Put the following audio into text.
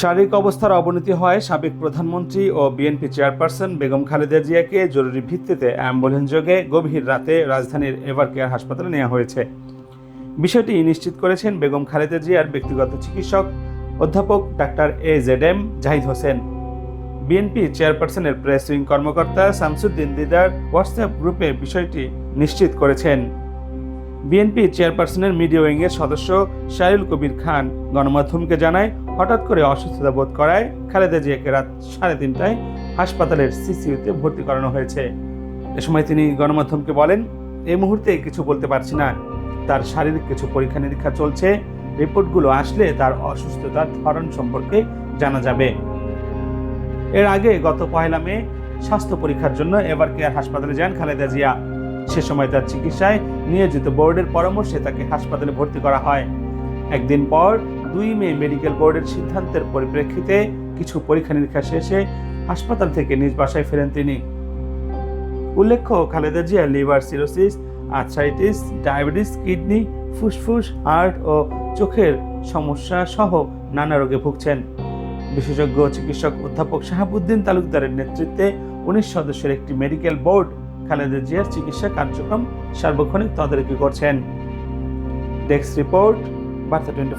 শারীরিক অবস্থার অবনতি হয় সাবেক প্রধানমন্ত্রী ও বিএনপি চেয়ারপারসন বেগম খালেদা জিয়াকে জরুরি ভিত্তিতে অ্যাম্বুলেন্স যোগে গভীর রাতে রাজধানীর এভার কেয়ার হাসপাতালে নেওয়া হয়েছে। বিষয়টি নিশ্চিত করেছেন বেগম খালেদা জিয়ার ব্যক্তিগত চিকিৎসক অধ্যাপক doctor A Z M Zahid Hossain. BNP চেয়ারপারসনের প্রেস উইং কর্মকর্তা শামসুদ্দিন দিদার হোয়াটসঅ্যাপ গ্রুপে বিষয়টি নিশ্চিত করেছেন। বিএনপি চেয়ারপারসনের মিডিয়া উইংয়ের সদস্য শাহরুল কবির খান গণমাধ্যমকে জানায়, হঠাৎ করে অসুস্থতা বোধ করায় খালেদা জিয়াকে রাত সাড়ে তিনটায় হাসপাতালের সিসিউতে ভর্তি করানো হয়েছে। এ সময় তিনি গণমাধ্যমকে বলেন এই মুহূর্তে কিছু বলতে পারছি না। তার শারীরিক কিছু পরীক্ষা নিরীক্ষা চলছে। রিপোর্টগুলো আসলে তার অসুস্থতার ধরন সম্পর্কে জানা যাবে। এর আগে গত পয়লা মে স্বাস্থ্য পরীক্ষার জন্য এবার কেয়ার হাসপাতালে যান খালেদা জিয়া। সে সময় তার চিকিৎসায় নিয়োজিত বোর্ডের পরামর্শে তাকে হাসপাতালে ভর্তি করা হয়। একদিন পর দুই মে মেডিকেল বোর্ডের সিদ্ধান্তের পরিপ্রেক্ষিতে কিছু পরীক্ষা নিরীক্ষা শেষে হাসপাতাল থেকে নিজ বাসায় ফেরেন তিনি। উল্লেখ্য, Khaleda Zia liver cirrhosis, arthritis, diabetes, kidney, ফুসফুস, হার্ট ও চোখের সমস্যা সহ নানা রোগে ভুগছেন। বিশেষজ্ঞ চিকিৎসক অধ্যাপক শাহাবুদ্দিন তালুকদারের নেতৃত্বে উনিশ সদস্যের একটি মেডিকেল বোর্ড খালেদা জিয়ার চিকিৎসা কার্যক্রম সার্বক্ষণিক তদারকি করছেন। ডেস্ক রিপোর্ট বার্তা টোয়েন্টি